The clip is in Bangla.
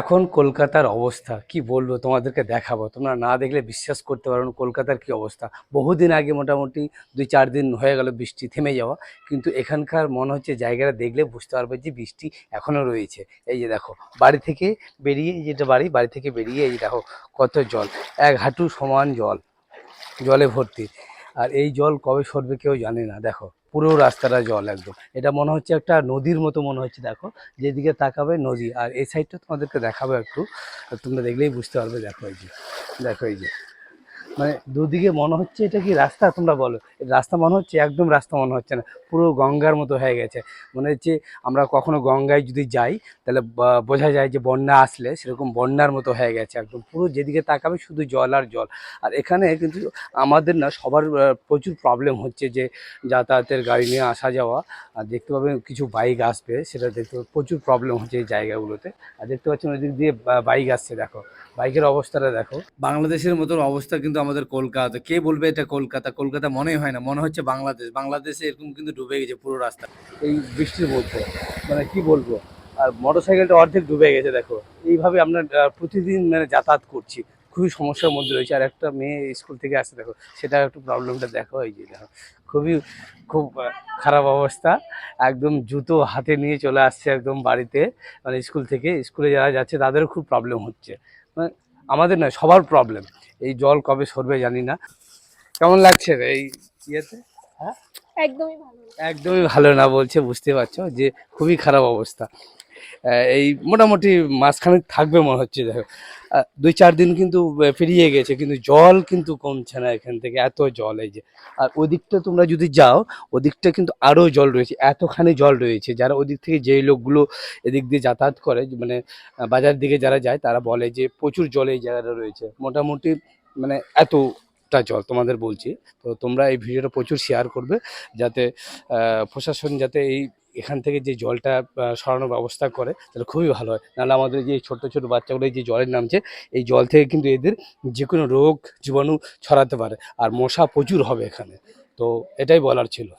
এখন কলকাতার অবস্থা, কি বলব তোমাদেরকে দেখাবো। তোমরা না দেখলে বিশ্বাস করতে পারো না কলকাতার কি অবস্থা। বহুদিন আগে মোটামুটি দুই চার দিন হয়ে গেল বৃষ্টি থেমে যাওয়া, কিন্তু এখানকার মনে হচ্ছে জায়গাটা দেখলে বুঝতে পারবে যে বৃষ্টি এখনও রয়েছে। এই যে দেখো, বাড়ি থেকে বেরিয়ে যেটা বাড়ি বাড়ি থেকে বেরিয়ে এই দেখো কত জল, এক হাঁটু সমান জল, জলে ভর্তি। আর এই জল কবে সরবে কেউ জানে না, দেখো, পুরো রাস্তাটা জল একদম। এটা মনে হচ্ছে একটা নদীর মতো মনে হচ্ছে, দেখো, যেদিকে তাকাবে নদী। আর এই সাইডটা তোমাদেরকে দেখাবো একটু তোমরা দেখলেই বুঝতে পারবে, দেখো এই যে, দেখো এই যে। মানে দুদিকে মনে হচ্ছে এটা কি রাস্তা? তোমরা বলো। রাস্তা মনে হচ্ছে? একদম রাস্তা মনে হচ্ছে না। পুরো গঙ্গার মতো হয়ে গেছে। মনে হচ্ছে আমরা কখনো গঙ্গায় যদি যাই, তাহলে বোঝা যায় যে বন্যা আসলে সেরকম বন্যার মতো হয়ে গেছে একদম। পুরো যেদিকে তাকাবে শুধু জল আর জল। আর এখানে কিন্তু আমাদের না সবার প্রচুর প্রবলেম হচ্ছে যে যাতায়াতের গাড়ি নিয়ে আসা যাওয়া। আর দেখতে পাবেন কিছু বাইক আসবে, সেটা দেখতে প্রচুর প্রবলেম হচ্ছে এই জায়গাগুলোতে। আর দেখতে পাচ্ছেন ওই দিক দিয়ে বাইক আসছে, দেখো। বাইকের অবস্থাটা দেখো। বাংলাদেশের মতন অবস্থা কিন্তু আমাদের কলকাতা। কে বলবে এটা কলকাতা? কলকাতা মনেই হয় না। মনে হচ্ছে বাংলাদেশ। বাংলাদেশে এরকম কিন্তু ডুবে গেছে পুরো রাস্তা। এই বৃষ্টির মধ্যে মানে কি বলব? আর মোটর সাইকেলটা অর্ধেক ডুবে গেছে, দেখো। এইভাবে আমরা প্রতিদিন মানে যাতায়াত করছি। খুবই সমস্যার মধ্যে রয়েছে। আর একটা মেয়ে স্কুল থেকে আসে, দেখো। সেটা একটু প্রবলেমটা দেখো এই যে দেখো। খুবই, খুব খারাপ অবস্থা। একদম জুতো হাতে নিয়ে চলে আসছে একদম বাড়িতে। মানে স্কুল থেকে। স্কুলে যারা যাচ্ছে, তাদেরও খুব প্রবলেম হচ্ছে। মানে আমাদের নয় সবার প্রবলেম এই জল কবে সরবে জানি না। কেমন লাগছে এই ইয়েতে? হ্যাঁ? একদমই ভালো। না। একদমই ভালো না বলছে বুঝতে পারছ? যে খুবই খারাপ অবস্থা। এই মোটামুটি মাঝখানে থাকবে মনে হচ্ছে দেখো দুই চার দিন কিন্তু পেরিয়ে গেছে, কিন্তু জল কিন্তু কমছে না এখান থেকে, এত জল এই যে। আর ওদিকটা তোমরা যদি যাও, ওদিকটা কিন্তু আরও জল রয়েছে, এতখানি জল রয়েছে, যারা ওদিক থেকে যেই লোকগুলো এদিক দিয়ে যাতায়াত করে মানে বাজার দিকে যারা যায়, তারা বলে যে প্রচুর জল এই জায়গাটা রয়েছে। মোটামুটি মানে এতটা জল তোমাদের বলছি। তো তোমরা এই ভিডিওটা প্রচুর শেয়ার করবে, যাতে প্রশাসন যাতে এই এখান থেকে যে জলটা সরানোর ব্যবস্থা করে, তাহলে খুবই ভালো হয়। নাহলে আমাদের যে ছোট ছোট বাচ্চাগুলো এই যে জলের নামছে, এই জল থেকে কিন্তু এদের যে কোনো রোগ জীবাণু ছড়াতে পারে। আর মশা প্রচুর হবে এখানে। তো এটাই বলার ছিল।